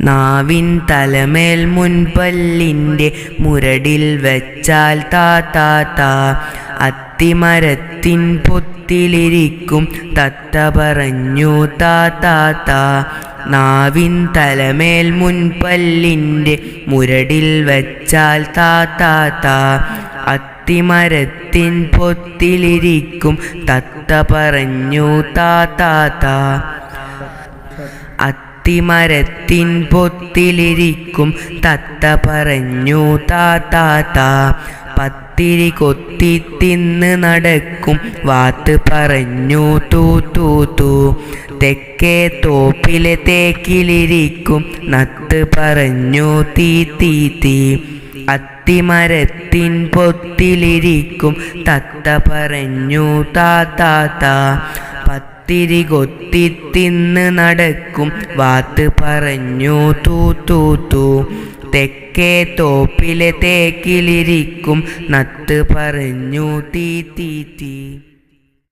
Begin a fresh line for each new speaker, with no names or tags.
നാവിൻ തലമേൽ മുൻപല്ലിന്റെ മുരടിൽ വെച്ചാൽ താ താ അത്തിമരത്തിൻ പൊത്തിലിരിക്കും തത്ത പറഞ്ഞു താ താ നാവിൻ തലമേൽ മുൻപല്ലിന്റെ മുരടിൽ വെച്ചാൽ താ താ അത്തിമരത്തിൻ പൊത്തിലിരിക്കും തത്ത പറഞ്ഞു താ താ. അത്തിമരത്തിൻ പൊത്തിലിരിക്കും തത്ത പറഞ്ഞു താ താ താ പത്തിരി കൊത്തി തിന്ന് നടക്കും വാത്ത് പറഞ്ഞു തൂ തൂ തൂ തെക്കേ തോപ്പിലെ തേക്കിലിരിക്കും നത്ത് പറഞ്ഞു തീ തീ തീ അത്തിമരത്തിൻ പൊത്തിലിരിക്കും തത്ത പറഞ്ഞു താ താ താ കൊത്തി തിന്ന് നടക്കും. വാത്ത് പറഞ്ഞു തൂ തൂ തൂ. തെക്കേ തോപ്പിലെ തേക്കിലിരിക്കും. നത്ത് പറഞ്ഞു തീ തീ തീ.